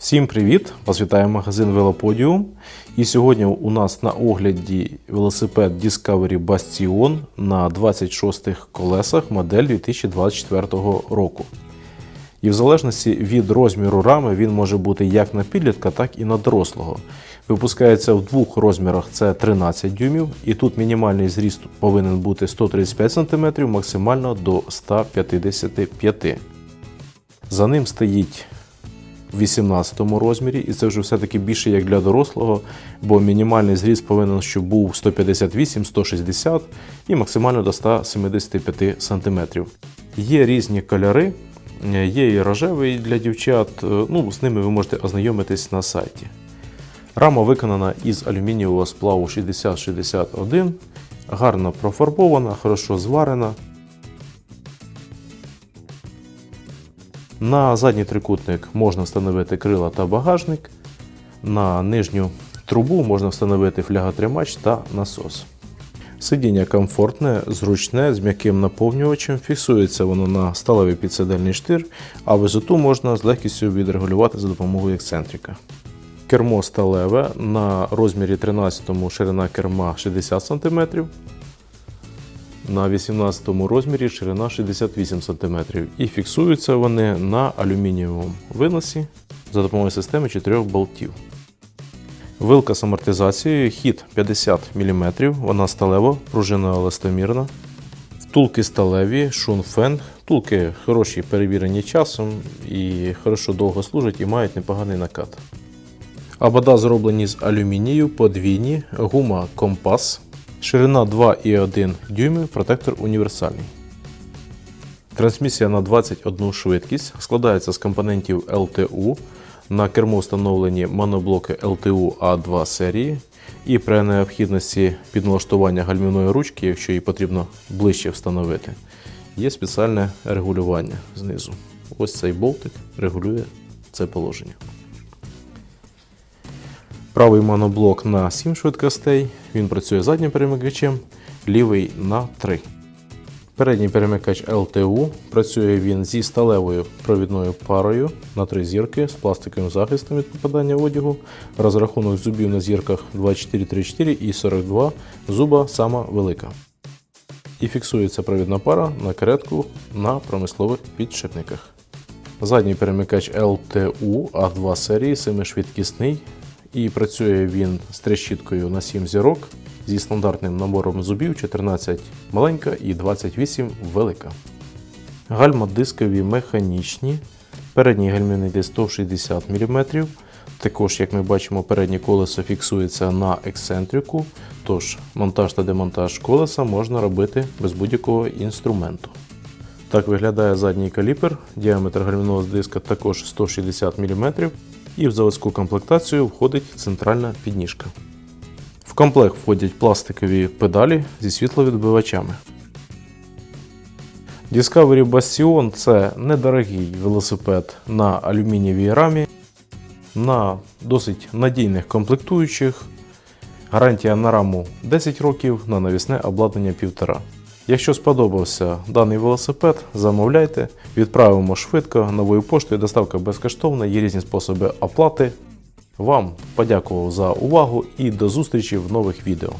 Всім привіт! Вас вітає магазин Велоподіум. І сьогодні у нас на огляді велосипед Discovery Bastion на 26 колесах модель 2024 року. І в залежності від розміру рами він може бути як на підлітка, так і на дорослого. Випускається в двох розмірах: це 13 дюймів, і тут мінімальний зріст повинен бути 135 см, максимально до 155 см. За ним стоїть в 18 розмірі, і це вже все-таки більше як для дорослого, бо мінімальний зріст повинен, щоб був 158-160 і максимально до 175 см. Є різні кольори, є і рожевий для дівчат. Ну, з ними ви можете ознайомитись на сайті. Рама виконана із алюмінієвого сплаву 6061, гарно профарбована, хорошо зварена. На задній трикутник можна встановити крила та багажник. На нижню трубу можна встановити фляготримач та насос. Сидіння комфортне, зручне, з м'яким наповнювачем. Фіксується воно на сталевий підсидельний штир, а висоту можна з легкістю відрегулювати за допомогою ексцентрика. Кермо сталеве на розмірі 13 ширина керма 60 см. На 18 розмірі ширина 68 см. І фіксуються вони на алюмінієвому виносі за допомогою системи 4 болтів. Вилка з амортизацією, хід 50 мм, вона сталева, пружина еластомірна. Втулки сталеві, шунфенг. Втулки хороші, перевірені часом і хорошо довго служать і мають непоганий накат. Абада зроблені з алюмінію, подвійні, гума компас. Ширина 2,1 дюйми, протектор універсальний. Трансмісія на 21 швидкість складається з компонентів LTU. На кермо встановлені моноблоки LTU A2 серії. І при необхідності підналаштування гальмівної ручки, якщо її потрібно ближче встановити, є спеціальне регулювання знизу. Ось цей болтик регулює це положення. Правий моноблок на 7 швидкостей, він працює заднім перемикачем, лівий на 3. Передній перемикач LTU працює він зі сталевою провідною парою на 3 зірки з пластиковим захистом від попадання одягу. Розрахунок зубів на зірках 2434 і 42 зуба сама велика. І фіксується провідна пара на каретку на промислових підшипниках. Задній перемикач LTU A2 серії 7-швидкісний і працює він з трещіткою на 7 зірок зі стандартним набором зубів 14 маленька і 28 велика. Гальма дискові механічні. Передній гальмівний диск 160 мм. Також, як ми бачимо, переднє колесо фіксується на ексцентрику, тож монтаж та демонтаж колеса можна робити без будь-якого інструменту. Так виглядає задній каліпер. Діаметр гальмівного диска також 160 мм. І в заводську комплектацію входить центральна підніжка. В комплект входять пластикові педалі зі світловідбивачами. Discovery Bastion це недорогий велосипед на алюмінієвій рамі, на досить надійних комплектуючих. Гарантія на раму 10 років, на навісне обладнання 1,5. Якщо сподобався даний велосипед, замовляйте, відправимо швидко новою поштою, доставка безкоштовна, є різні способи оплати. Вам подякував за увагу і до зустрічі в нових відео.